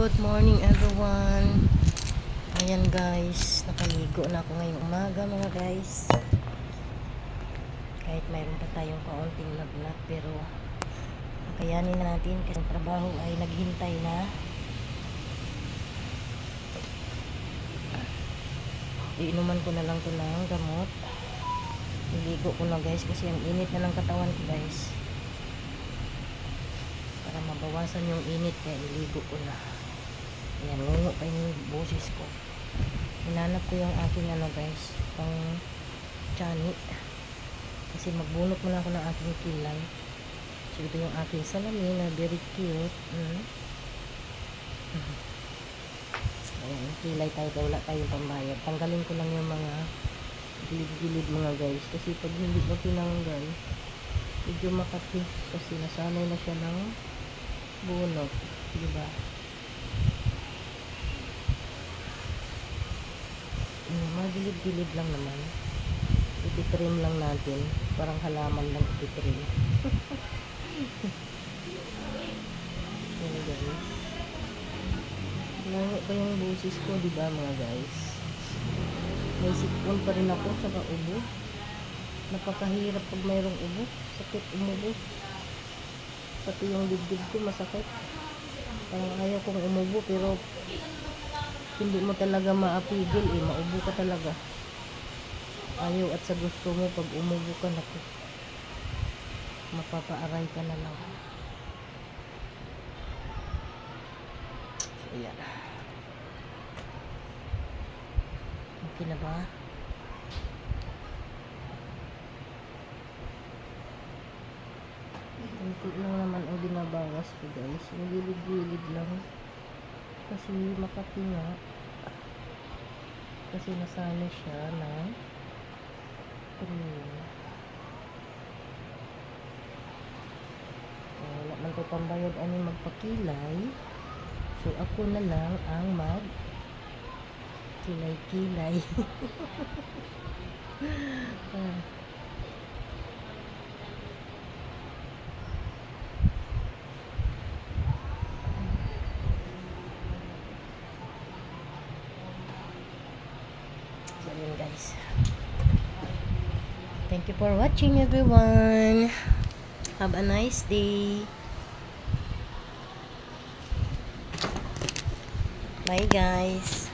Good morning everyone. Ayan guys, nakaligo na ako ngayong umaga mga guys. Kahit mayroon pa tayong kaunting lagnat pero kakayanin na natin kasi ang trabaho ay naghintay na. Iinuman ko na lang to ng gamot. Niligo ko na guys kasi ang init na ng katawan ko guys para mabawasan yung init kaya niligo ko na ayan ngungo pa yung boses ko. Hinanap ko yung aking ano guys pang chani. Kasi magbunot muna ako ng aking kilay. So ito yung aking salamin na very cute. Mm. ayan kilay tayo wala tayong pambayad. Tanggalin ko lang yung mga gilid-gilid mga guys. Kasi pag hindi mo tinanggal medyo makati kasi nasanay na siya ng bunot diba mm, mga gilid-gilid lang naman ititrim lang natin parang halaman lang ititrim yan guys Nango pa yung busis ko, di ba mga guys? May sipon pa rin ako, saka ubo. Napakahirap pag mayroong ubo. Sakit umubo. Pati yung dibdib ko masakit. Parang ayaw kong umubo, pero hindi mo talaga maapigil eh. Maubo ka talaga. Ayaw at sa gusto mo, pag umubo ka, naku. Mapapaaray ka na lang. So, ayan. Okay na ba? Kunti lang naman ang binabawas ko guys. Yung gilid-gilid lang. Kasi makati nga. Kasi nasali siya na cream. Oh, wala man ko pambayad ani magpakilay. So ako na lang ang mag kilay-kilay. ah. So, yun guys. Thank you for watching everyone. Have a nice day. Bye guys.